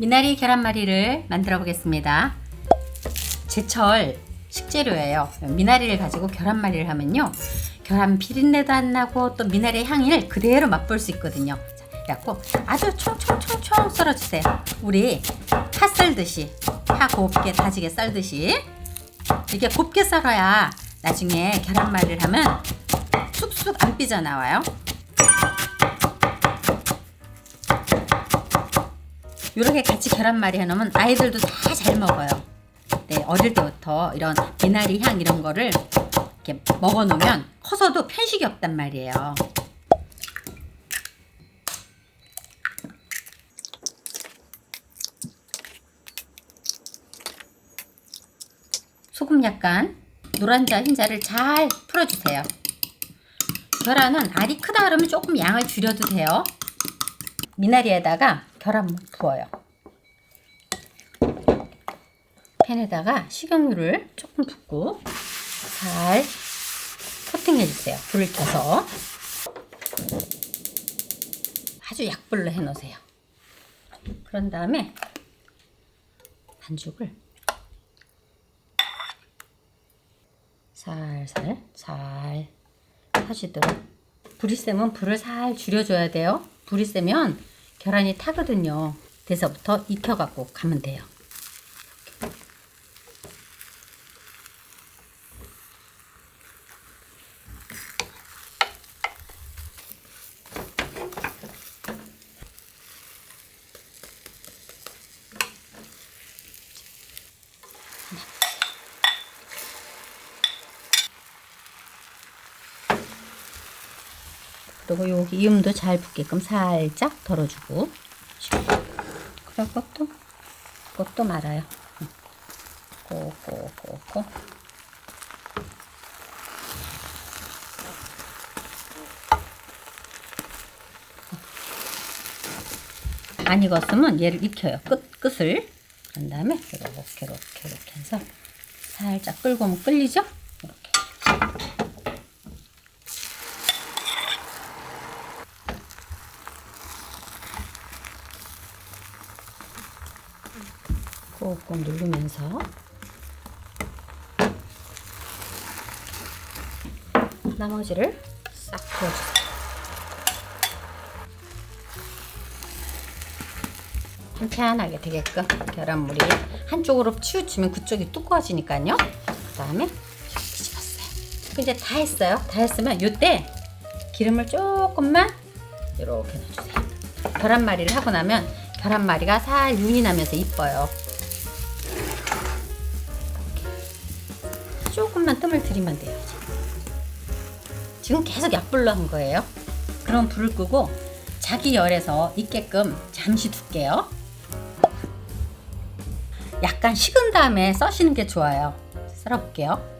미나리 계란말이를 만들어 보겠습니다. 제철 식재료예요. 미나리를 가지고 계란말이를 하면요. 계란 비린내도 안 나고 또 미나리의 향을 그대로 맛볼 수 있거든요. 자, 그래갖고 아주 총총총총 썰어주세요. 우리 파 썰듯이 파 곱게 다지게 썰듯이 이게 곱게 썰어야 나중에 계란말이를 하면 쑥쑥 안 삐져나와요. 이렇게 같이 계란말이 해놓으면 아이들도 다 잘 먹어요. 네, 어릴 때부터 이런 미나리 향 이런 거를 이렇게 먹어놓으면 커서도 편식이 없단 말이에요. 소금 약간 노란자 흰자를 잘 풀어주세요. 계란은 알이 크다 그러면 조금 양을 줄여도 돼요. 미나리에다가 계란 부어요. 팬에다가 식용유를 조금 붓고 잘 코팅해 주세요. 불을 켜서 아주 약불로 해 놓으세요. 그런 다음에 반죽을 살살 잘 터지도록 불이 세면 불을 살 줄여줘야 돼요. 불이 세면 계란이 타거든요. 돼서부터 익혀갖고 가면 돼요. 그리고 여기 이음도 잘 붙게끔 살짝 덜어주고 그리고 또 그것도 말아요. 고고고고. 안 익었으면 얘를 익혀요. 끝, 끝을. 그런 다음에 이렇게 이렇게 이렇게 해서 살짝 끌고 오면 끌리죠 이렇게 꾹꾹 누르면서 나머지를 싹 부어주세요. 편편하게 되게끔 계란물이 한쪽으로 치우치면 그쪽이 두꺼워지니까요. 그 다음에 뒤집었어요. 이제 다 했어요. 다 했으면 이때 기름을 조금만 이렇게 넣어주세요. 계란말이를 하고 나면 계란말이가 살 윤이 나면서 이뻐요. 조금만 뜸을 들이면 돼요. 지금 계속 약불로 한 거예요. 그럼 불을 끄고 자기 열에서 익게끔 잠시 둘게요. 약간 식은 다음에 써시는 게 좋아요. 썰어볼게요.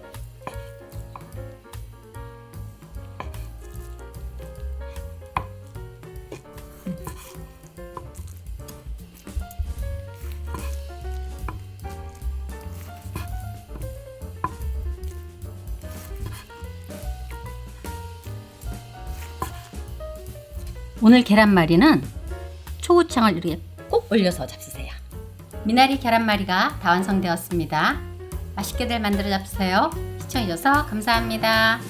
오늘 계란말이는 초고창을 이렇게 꼭 올려서 잡수세요. 미나리 계란말이가 다 완성되었습니다. 맛있게들 만들어 잡수세요. 시청해주셔서 감사합니다.